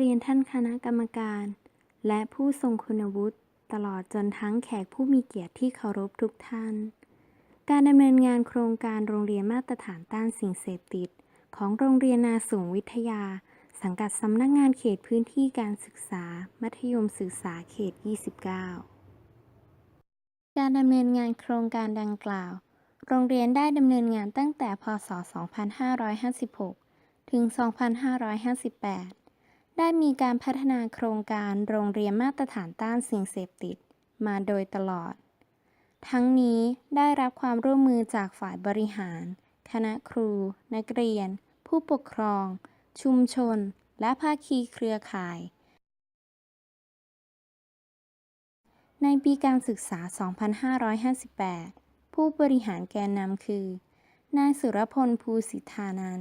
เรียนท่านคณะกรรมการ และผู้ทรงคุณวุฒิตลอดจนทั้งแขกผู้มีเกียรติที่เคารพทุกท่าน การดำเนินงานโครงการโรงเรียนมาตรฐานต้านสิ่งเสพติด ของโรงเรียนนาสูงวิทยา สังกัดสำนักงานเขตพื้นที่การศึกษา มัธยมศึกษาเขต 29 การดำเนินงานโครงการดังกล่าว โรงเรียนได้ดำเนินงานตั้งแต่ พศ 2556 ถึง 2558 ได้มีการพัฒนาโครงการโรงเรียนมาตรฐานต้านสิ่งเสพติดมาโดยตลอด ทั้งนี้ได้รับความร่วมมือจากฝ่ายบริหาร คณะครู นักเรียน ผู้ปกครอง ชุมชน และภาคีเครือข่าย ในปีการศึกษา 2558 ผู้บริหารแกนนำคือ นายสุรพลภูสิทธานัน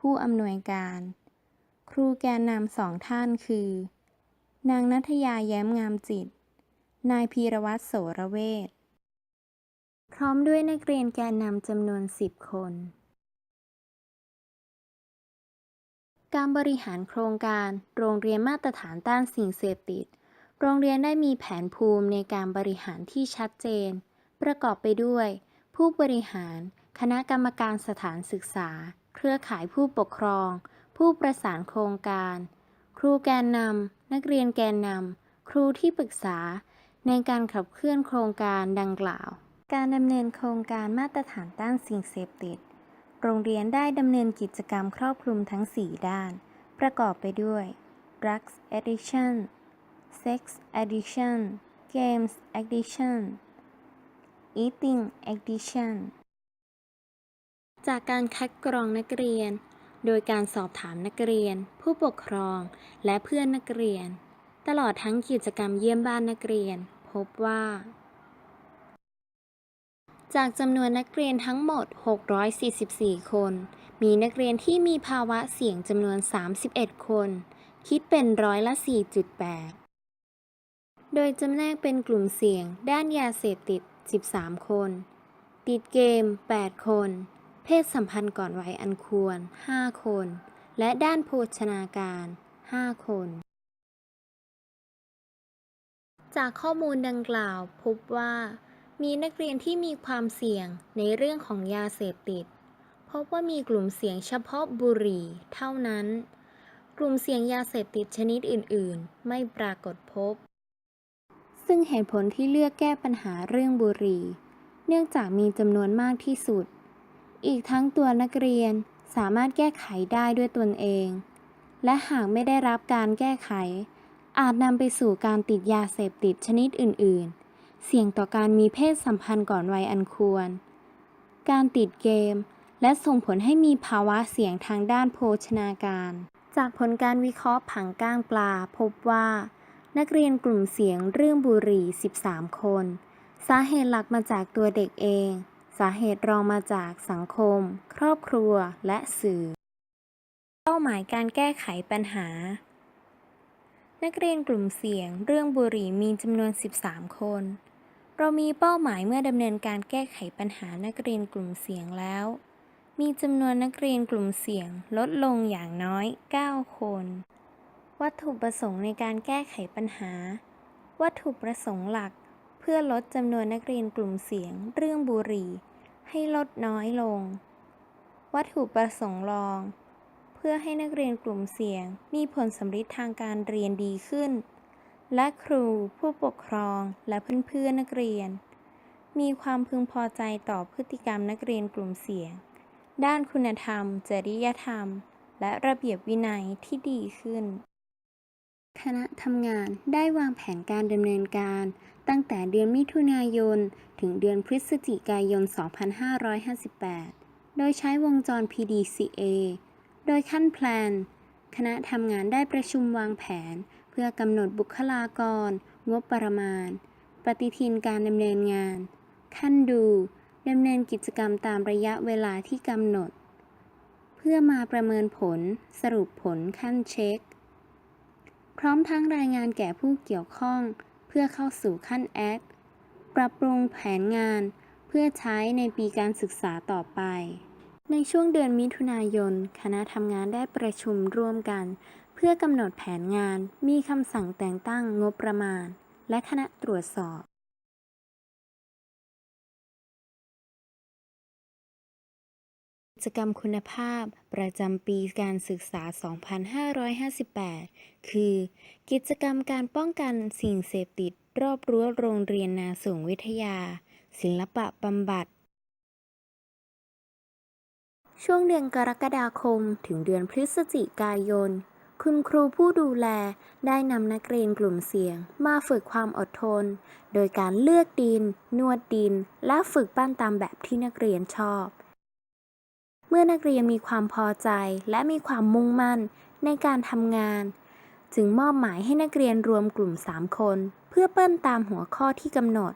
ผู้อำนวยการ ครูแกนนำสองท่านคือ นางนัทยาแย้มงามจิต นายพีรวัตรโสระเวทพร้อมด้วยนักเรียนแกนนำจำนวน10คน การบริหารโครงการโรงเรียนมาตรฐานต้านสิ่งเสพติด โรงเรียนได้มีแผนภูมิในการบริหารที่ชัดเจน ประกอบไปด้วย ผู้บริหาร คณะกรรมการสถานศึกษา เครือข่ายผู้ปกครอง ผู้ประสานโครงการ ครูแกนนำ นักเรียนแกนนำ ครูที่ปรึกษา ในการขับเคลื่อนโครงการดังกล่าว การดำเนินโครงการมาตรฐานต้านสิ่งเสพติด โรงเรียนได้ดำเนินกิจกรรมครอบคลุมทั้ง 4 ด้าน ประกอบไปด้วย drugs addiction sex addiction games addiction eating addiction จากการคัดกรองนักเรียน โดยการสอบถามนักเรียน ผู้ปกครอง และเพื่อนนักเรียน ตลอดทั้งกิจกรรมเยี่ยมบ้านนักเรียน พบว่า จากจำนวนนักเรียนทั้งหมด 644 คน มีนักเรียนที่มีภาวะเสี่ยงจำนวน 31 คน คิดเป็นร้อยละ 4.8 โดยจำแนกเป็นกลุ่มเสี่ยง ด้านยาเสพติด 13 คน ติดเกม 8 คน เพศสัมพันธ์ก่อนวัยอันควร 5 คน และด้านโภชนาการ 5 คน จากข้อมูลดังกล่าวพบว่า มีนักเรียนที่มีความเสี่ยงในเรื่องของยาเสพติด พบว่ามีกลุ่มเสี่ยงเฉพาะบุหรี่เท่านั้น กลุ่มเสี่ยงยาเสพติดชนิดอื่น ๆ ไม่ปรากฏพบ ซึ่งเหตุผลที่เลือกแก้ปัญหาเรื่องบุหรี่ เนื่องจากมีจำนวนมากที่สุด อีกทั้งตัวนักเรียนสามารถแก้ไขได้ด้วยตนเอง และหากไม่ได้รับการแก้ไข อาจนำไปสู่การติดยาเสพติดชนิดอื่น ๆ เสี่ยงต่อการมีเพศสัมพันธ์ก่อนวัยอันควร การติดเกม และส่งผลให้มีภาวะเสี่ยงทางด้านโภชนาการ จากผลการวิเคราะห์ผังก้างปลา พบว่า นักเรียนกลุ่มเสี่ยงเรื่องบุหรี่ 13 คน สาเหตุหลักมาจากตัวเด็กเอง สาเหตุรองมาจากสังคม ครอบครัว และสื่อ เป้าหมายการแก้ไขปัญหา นักเรียนกลุ่มเสี่ยง เรื่องบุหรี่มีจำนวน 13 คน เรามีเป้าหมายเมื่อดำเนินการแก้ไขปัญหานักเรียนกลุ่มเสี่ยงแล้ว มีจำนวนนักเรียนกลุ่มเสี่ยงลดลงอย่างน้อย 9 คน วัตถุประสงค์ในการแก้ไขปัญหา วัตถุประสงค์หลัก พื่อลดจำนวนนักเรียนกลุ่มเสียงเรื่องบุหรี่ ให้ลดน้อยลง วัตถุประสงค์รอง เพื่อให้นักเรียนกลุ่มเสี่ยงมีผลสำฤทธิ์ทางการเรียนดีขึ้น และครูผู้ปกครองและเพื่อนๆนักเรียน มีความพึงพอใจต่อพฤติกรรมนักเรียนกลุ่มเสี่ยง ด้านคุณธรรม จริยธรรม และระเบียบวินัยที่ดีขึ้น คณะทำงานได้วางแผนการดำเนินการ ตั้งแต่เดือนมิถุนายน ถึงเดือนพฤศจิกายน 2558 โดยใช้วงจร PDCA โดยขั้นแพลน คณะทำงานได้ประชุมวางแผน เพื่อกำหนดบุคลากร งบประมาณ ปฏิทินการดำเนินงาน ขั้นดูดำเนินกิจกรรมตามระยะเวลาที่กำหนด เพื่อมาประเมินผล สรุปผลขั้นเช็ค ร้อมทั้งรายงานแก่ผู้เกี่ยวข้อง เพื่อเข้าสู่ขั้นแอคปรับปรุงแผนงาน เพื่อใช้ในปีการศึกษาต่อไป ในช่วงเดือนมิถุนายน คณะทำงานได้ประชุมร่วมกัน เพื่อพื่อกำหนดแผนงาน มีคำสั่งแต่งตั้งงบประมาณ และคณะตรวจสอบ จกรรมคุณภาพประจำปีการศึกษา 2558 คือ กิจกรรมการป้องกันสิ่งเสพติดรอบรั้วโรงเรียนนาสูงวิทยา ศิลปะบำบัด ช่วงเดือนกรกฎาคมถึงเดือนพฤศจิกายน คุณครูผู้ดูแลได้นำนักเรียนกลุ่มเสี่ยงมาฝึกความอดทน โดยการเลือกดิน นวดดิน และฝึกปั้นตามแบบที่นักเรียนชอบ มื่อนักเรียนมีความพอใจและมีความมุ่งมั่นในการทำงาน จึงมอบหมายให้นักเรียนรวมกลุ่ม 3 คน เพื่อเปิ้นตามหัวข้อที่กำหนด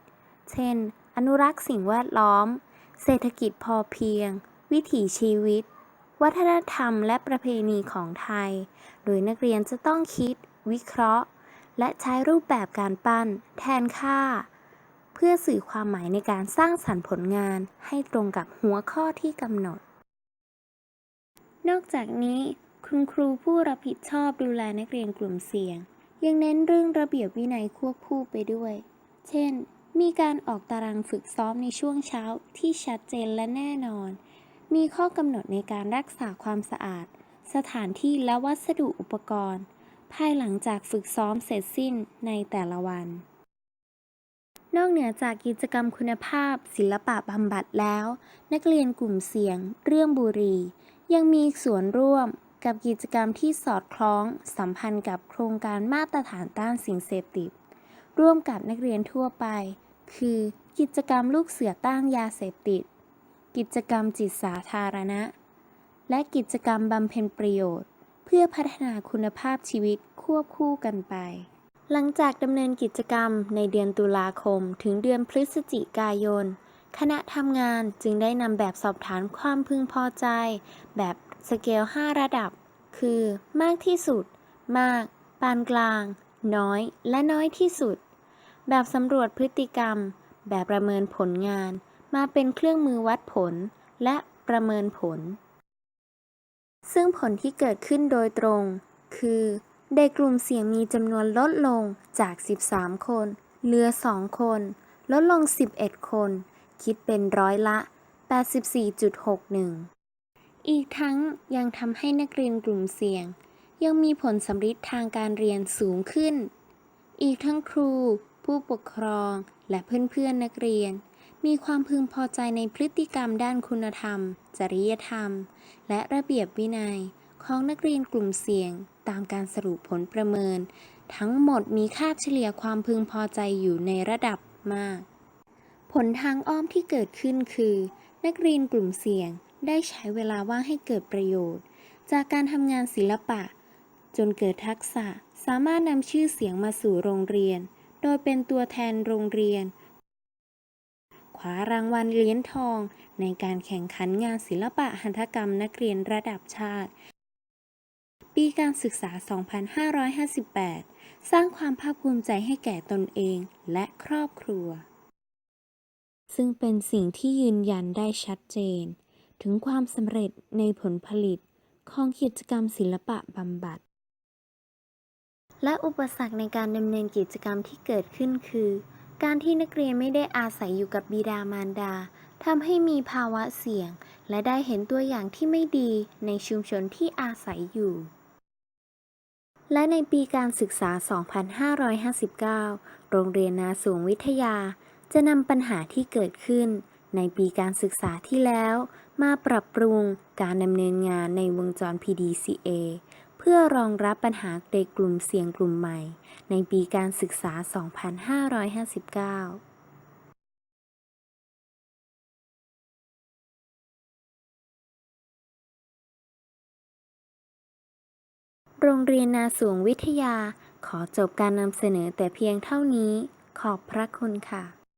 เช่น อนุรักษ์สิ่งแวดล้อม เศรษฐกิจพอเพียง วิถีชีวิต วัฒนธรรมและประเพณีของไทย โดยนักเรียนจะต้องคิด วิเคราะห์ และใช้รูปแบบการปั้น แทนค่า เพื่อสื่อความหมายในการสร้างสรรค์ผลงานให้ตรงกับหัวข้อที่กำหนด นอกจากนี้คุณครูผู้รับผิดชอบดูแลนักเรียนกลุ่มเสี่ยง ยังเน้นเรื่องระเบียบวินัยควบคู่ไปด้วย เช่น มีการออกตารางฝึกซ้อมในช่วงเช้าที่ชัดเจนและแน่นอน มีข้อกำหนดในการรักษาความสะอาด สถานที่และวัสดุอุปกรณ์ ภายหลังจากฝึกซ้อมเสร็จสิ้นในแต่ละวัน นอกเหนือจากกิจกรรมคุณภาพ ศิลปะบำบัดแล้ว นักเรียนกลุ่มเสี่ยง เรื่องบุหรี่ ยังมีส่วนร่วมกับกิจกรรมที่สอดคล้องสัมพันธ์กับโครงการมาตรฐานต้านสิ่งเสพติด ร่วมกับนักเรียนทั่วไป คือกิจกรรมลูกเสือต้านยาเสพติด กิจกรรมจิตสาธารณะ และกิจกรรมบำเพ็ญประโยชน์ เพื่อพัฒนาคุณภาพชีวิตควบคู่กันไป หลังจากดำเนินกิจกรรมในเดือนตุลาคมถึงเดือนพฤศจิกายน คณะทำงานจึงได้นำแบบสอบถามความพึงพอใจ แบบสเกล 5 ระดับ คือ มากที่สุด มาก ปานกลาง น้อย และน้อยที่สุด แบบสำรวจพฤติกรรม แบบประเมินผลงาน มาเป็นเครื่องมือวัดผล และประเมินผล ซึ่งผลที่เกิดขึ้นโดยตรง คือเด็กกลุ่มเสี่ยงมีจำนวนลดลงจาก 13 คน เหลือ 2 คน ลดลง 11 คน คิดเป็นร้อยละ 84.61 อีกทั้งยังทำให้นักเรียนกลุ่มเสี่ยง ยังมีผลสำฤทธิ์ทางการเรียนสูงขึ้น อีกทั้งครู ผู้ปกครอง และเพื่อนๆนักเรียน มีความพึงพอใจในพฤติกรรมด้านคุณธรรม จริยธรรม และระเบียบวินัยของนักเรียนกลุ่มเสี่ยง ตามการสรุปผลประเมิน ทั้งหมดมีค่าเฉลี่ยความพึงพอใจอยู่ในระดับมาก ผลทางอ้อมที่เกิดขึ้นคือ นักเรียนกลุ่มเสี่ยงได้ใช้เวลาว่างให้เกิดประโยชน์ จากการทำงานศิลปะ จนเกิดทักษะสามารถนำชื่อเสียงมาสู่โรงเรียน โดยเป็นตัวแทนโรงเรียนคว้ารางวัลเหรียญทอง ในการแข่งขันงานศิลปะหัตถกรรมนักเรียนระดับชาติ ปีการศึกษา 2558 สร้างความภาคภูมิใจให้แก่ตนเองและครอบครัว ซึ่งเป็นสิ่งที่ยืนยันได้ชัดเจน ถึงความสำเร็จในผลผลิตของกิจกรรมศิลปะบำบัด และอุปสรรคในการดำเนินกิจกรรมที่เกิดขึ้นคือ การที่นักเรียนไม่ได้อาศัยอยู่กับบิดามารดาทำให้มีภาวะเสี่ยง และได้เห็นตัวอย่างที่ไม่ดีในชุมชนที่อาศัยอยู่ และในปีการศึกษา 2559 โรงเรียนนาสูงวิทยา จะนำปัญหาที่เกิดขึ้นในปีการศึกษาที่แล้ว มาปรับปรุงการดำเนินงานในวงจร PDCA เพื่อรองรับปัญหาเด็กกลุ่มเสี่ยงกลุ่มใหม่ ในปีการศึกษา 2559โรงเรียนนาสูงวิทยาขอจบการนำเสนอแต่เพียงเท่านี้ ขอบพระคุณค่ะ